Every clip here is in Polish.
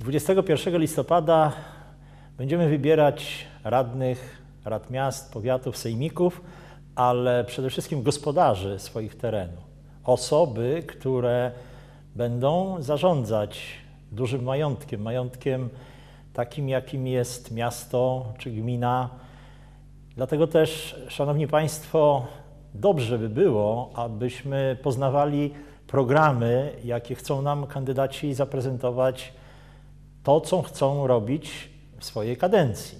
21 listopada będziemy wybierać radnych, rad miast, powiatów, sejmików, ale przede wszystkim gospodarzy swoich terenów. Osoby, które będą zarządzać dużym majątkiem, majątkiem takim, jakim jest miasto czy gmina. Dlatego też, Szanowni Państwo, dobrze by było, abyśmy poznawali programy, jakie chcą nam kandydaci zaprezentować, to, co chcą robić w swojej kadencji.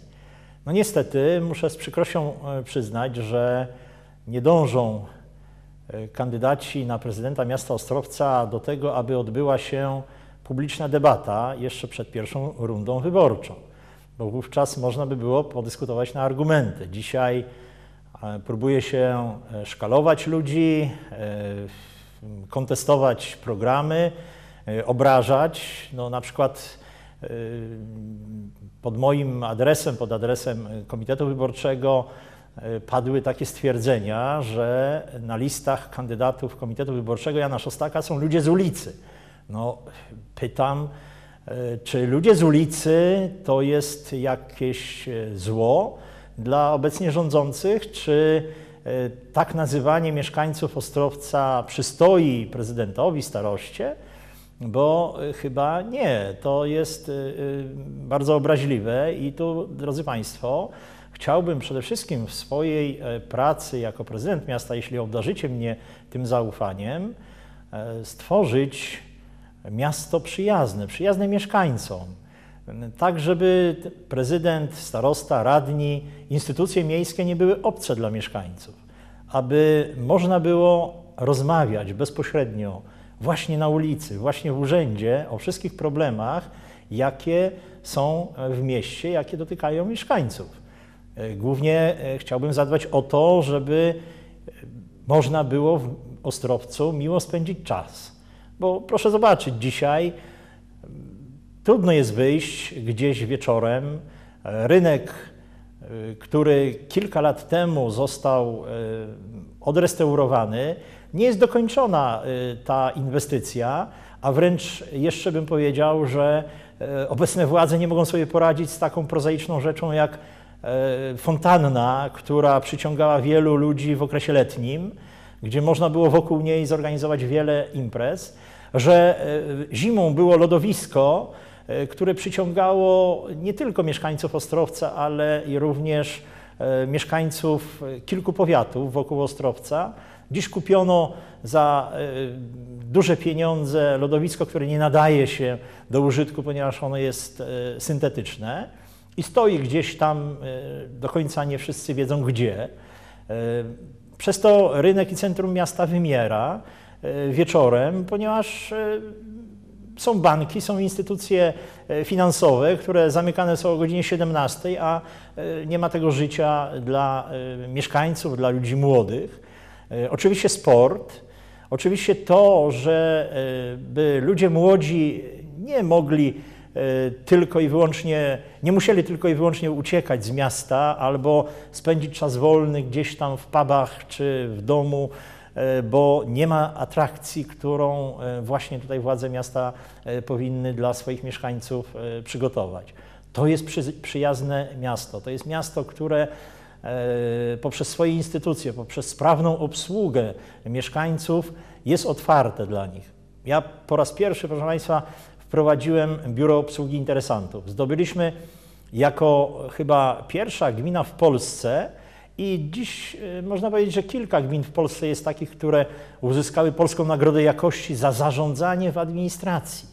No niestety muszę z przykrością e, przyznać, że nie dążą e, kandydaci na prezydenta miasta Ostrowca do tego, aby odbyła się publiczna debata jeszcze przed pierwszą rundą wyborczą, bo wówczas można by było podyskutować na argumenty. Dzisiaj e, próbuje się szkalować ludzi, kontestować programy, obrażać. No, na przykład pod moim adresem, pod adresem Komitetu Wyborczego e, padły takie stwierdzenia, że na listach kandydatów Komitetu Wyborczego Jana Szostaka są ludzie z ulicy. No, pytam, e, czy ludzie z ulicy to jest jakieś zło dla obecnie rządzących, czy tak nazywanie mieszkańców Ostrowca przystoi prezydentowi, staroście? Bo y, chyba nie. To jest y, y, bardzo obraźliwe i tu, drodzy Państwo, chciałbym przede wszystkim w swojej e, pracy jako prezydent miasta, jeśli obdarzycie mnie tym zaufaniem, e, stworzyć miasto przyjazne, przyjazne mieszkańcom. Tak, żeby prezydent, starosta, radni, instytucje miejskie nie były obce dla mieszkańców, aby można było rozmawiać bezpośrednio właśnie na ulicy, właśnie w urzędzie o wszystkich problemach, jakie są w mieście, jakie dotykają mieszkańców. E, głównie e, chciałbym zadbać o to, żeby e, można było w Ostrowcu miło spędzić czas. Bo proszę zobaczyć, dzisiaj trudno jest wyjść gdzieś wieczorem. Rynek, który kilka lat temu został odrestaurowany, nie jest dokończona y, ta inwestycja, a wręcz jeszcze bym powiedział, że y, obecne władze nie mogą sobie poradzić z taką prozaiczną rzeczą jak y, fontanna, która przyciągała wielu ludzi w okresie letnim, gdzie można było wokół niej zorganizować wiele imprez, że zimą było lodowisko, które przyciągało nie tylko mieszkańców Ostrowca, ale i również mieszkańców kilku powiatów wokół Ostrowca. Dziś kupiono za e, duże pieniądze lodowisko, które nie nadaje się do użytku, ponieważ ono jest e, syntetyczne i stoi gdzieś tam, e, do końca nie wszyscy wiedzą gdzie. Przez to rynek i centrum miasta wymiera wieczorem, ponieważ są banki, są instytucje finansowe, które zamykane są o godzinie 17, a nie ma tego życia dla mieszkańców, dla ludzi młodych. E, oczywiście sport, oczywiście to, że e, by ludzie młodzi nie mogli e, tylko i wyłącznie, nie musieli tylko i wyłącznie uciekać z miasta albo spędzić czas wolny gdzieś tam w pubach czy w domu, bo nie ma atrakcji, którą właśnie tutaj władze miasta powinny dla swoich mieszkańców przygotować. To jest przyjazne miasto. To jest miasto, które E, poprzez swoje instytucje, poprzez sprawną obsługę mieszkańców jest otwarte dla nich. Ja po raz pierwszy, proszę Państwa, wprowadziłem biuro obsługi interesantów. Zdobyliśmy jako chyba pierwsza gmina w Polsce i dziś e, można powiedzieć, że kilka gmin w Polsce jest takich, które uzyskały Polską Nagrodę Jakości za zarządzanie w administracji.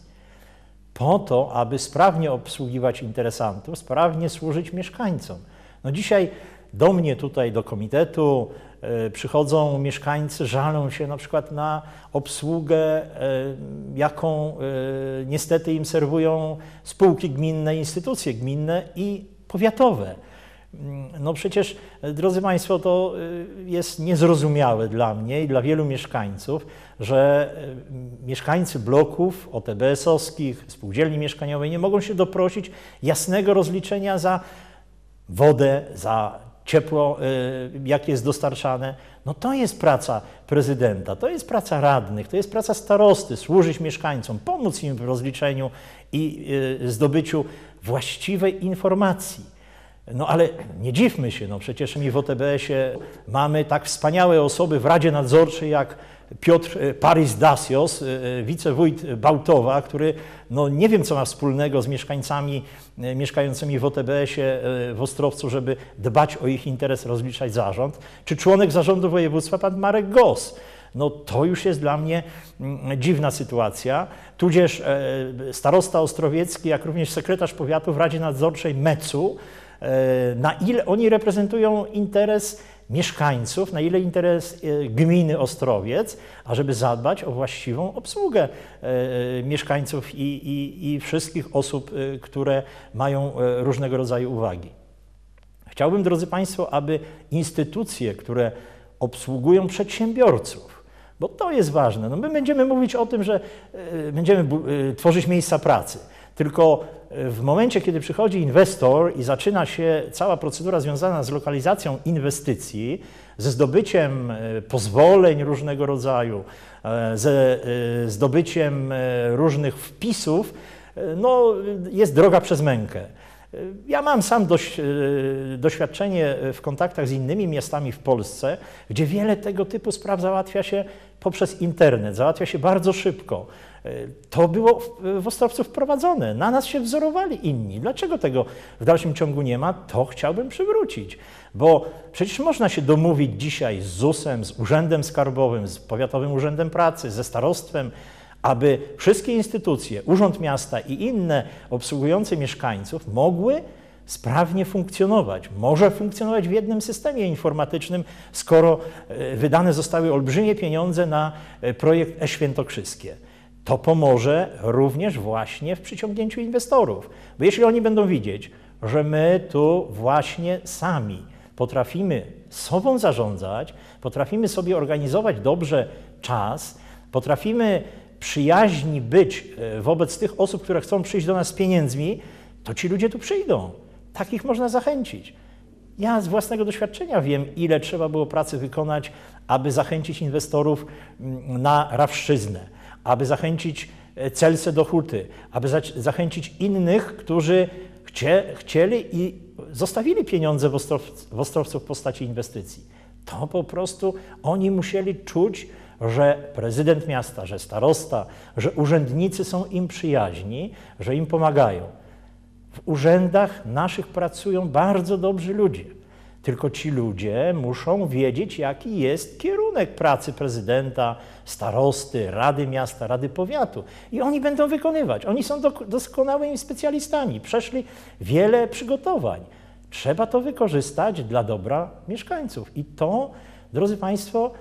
Po to, aby sprawnie obsługiwać interesantów, sprawnie służyć mieszkańcom. No dzisiaj do mnie tutaj, do komitetu, e, przychodzą mieszkańcy, żalą się na przykład na obsługę, e, jaką niestety im serwują spółki gminne, instytucje gminne i powiatowe. Mm, no przecież, drodzy Państwo, to jest niezrozumiałe dla mnie i dla wielu mieszkańców, że mieszkańcy bloków OTBS-owskich, spółdzielni mieszkaniowej nie mogą się doprosić jasnego rozliczenia za wodę, za ciepło, jak jest dostarczane. No to jest praca prezydenta, to jest praca radnych, to jest praca starosty, służyć mieszkańcom, pomóc im w rozliczeniu i zdobyciu właściwej informacji. No ale nie dziwmy się, no przecież my w OTBS-ie mamy tak wspaniałe osoby w Radzie Nadzorczej jak Piotr e, Paris Dasios, e, e, wicewójt Bałtowa, który no nie wiem co ma wspólnego z mieszkańcami mieszkającymi w OTBS-ie w Ostrowcu, żeby dbać o ich interes, rozliczać zarząd, czy członek zarządu województwa pan Marek Gos. No to już jest dla mnie mm, dziwna sytuacja. Tudzież starosta ostrowiecki, jak również sekretarz powiatu w Radzie Nadzorczej MEC-u, na ile oni reprezentują interes mieszkańców, na ile interes e, gminy Ostrowiec, ażeby zadbać o właściwą obsługę e, e, mieszkańców i, i, i wszystkich osób, które mają różnego rodzaju uwagi. Chciałbym, drodzy Państwo, aby instytucje, które obsługują przedsiębiorców, bo to jest ważne. No my będziemy mówić o tym, że będziemy tworzyć miejsca pracy. Tylko e, w momencie, kiedy przychodzi inwestor i zaczyna się cała procedura związana z lokalizacją inwestycji, ze zdobyciem e, pozwoleń różnego rodzaju, e, ze zdobyciem różnych wpisów, no, jest droga przez mękę. Ja mam sam dość, doświadczenie w kontaktach z innymi miastami w Polsce, gdzie wiele tego typu spraw załatwia się poprzez internet, załatwia się bardzo szybko. E, to było w Ostrowcu wprowadzone. Na nas się wzorowali inni. Dlaczego tego w dalszym ciągu nie ma? To chciałbym przywrócić. Bo przecież można się domówić dzisiaj z ZUS-em, z Urzędem Skarbowym, z Powiatowym Urzędem Pracy, ze starostwem, aby wszystkie instytucje, Urząd Miasta i inne obsługujące mieszkańców mogły sprawnie funkcjonować. Może funkcjonować w jednym systemie informatycznym, skoro e, wydane zostały olbrzymie pieniądze na e, projekt E-Świętokrzyskie to pomoże również właśnie w przyciągnięciu inwestorów. Bo jeśli oni będą widzieć, że my tu właśnie sami potrafimy sobą zarządzać, potrafimy sobie organizować dobrze czas, potrafimy przyjaźni być e, wobec tych osób, które chcą przyjść do nas z pieniędzmi, to ci ludzie tu przyjdą. Takich można zachęcić. Ja z własnego doświadczenia wiem, ile trzeba było pracy wykonać, aby zachęcić inwestorów mm, na rawszczyznę aby zachęcić e, Celce do Huty, aby zachęcić innych, którzy chcie, chcieli i zostawili pieniądze w, Ostrow, w Ostrowcu w postaci inwestycji. To po prostu oni musieli czuć, że prezydent miasta, że starosta, że urzędnicy są im przyjaźni, że im pomagają. W urzędach naszych pracują bardzo dobrzy ludzie. Tylko ci ludzie muszą wiedzieć, jaki jest kierunek pracy prezydenta, starosty, rady miasta, rady powiatu. I oni będą wykonywać. Oni są doskonałymi specjalistami, przeszli wiele przygotowań. Trzeba to wykorzystać dla dobra mieszkańców. I to, drodzy Państwo,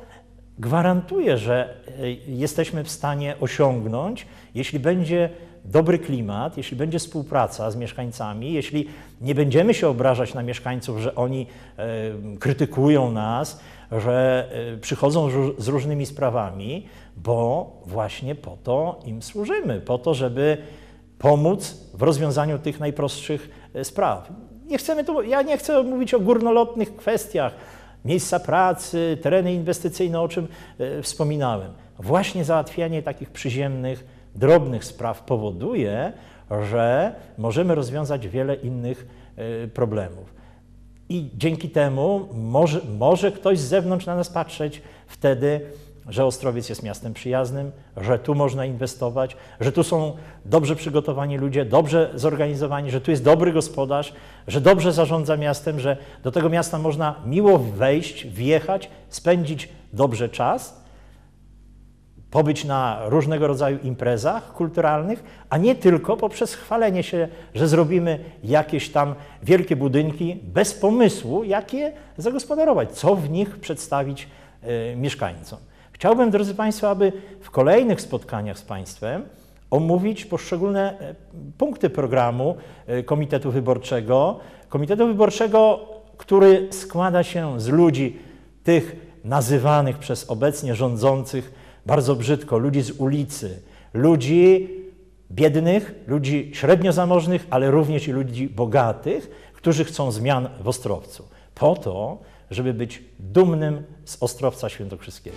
gwarantuje, że e, jesteśmy w stanie osiągnąć, jeśli będzie dobry klimat, jeśli będzie współpraca z mieszkańcami, jeśli nie będziemy się obrażać na mieszkańców, że oni e, krytykują nas, że e, przychodzą z różnymi sprawami, bo właśnie po to im służymy, po to, żeby pomóc w rozwiązaniu tych najprostszych e, spraw. Nie chcemy tu, ja nie chcę mówić o górnolotnych kwestiach, miejsca pracy, tereny inwestycyjne, o czym wspominałem. Właśnie załatwianie takich przyziemnych, drobnych spraw powoduje, że możemy rozwiązać wiele innych e, problemów. I dzięki temu może, może ktoś z zewnątrz na nas patrzeć wtedy, że Ostrowiec jest miastem przyjaznym, że tu można inwestować, że tu są dobrze przygotowani ludzie, dobrze zorganizowani, że tu jest dobry gospodarz, że dobrze zarządza miastem, że do tego miasta można miło wejść, wjechać, spędzić dobrze czas pobyć na różnego rodzaju imprezach kulturalnych, a nie tylko poprzez chwalenie się, że zrobimy jakieś tam wielkie budynki bez pomysłu, jak je zagospodarować, co w nich przedstawić y, mieszkańcom. Chciałbym, drodzy Państwo, aby w kolejnych spotkaniach z Państwem omówić poszczególne e, punkty programu e, Komitetu Wyborczego. Komitetu Wyborczego, który składa się z ludzi tych nazywanych przez obecnie rządzących bardzo brzydko, ludzi z ulicy, ludzi biednych, ludzi średnio zamożnych, ale również i ludzi bogatych, którzy chcą zmian w Ostrowcu. Po to, żeby być dumnym z Ostrowca Świętokrzyskiego.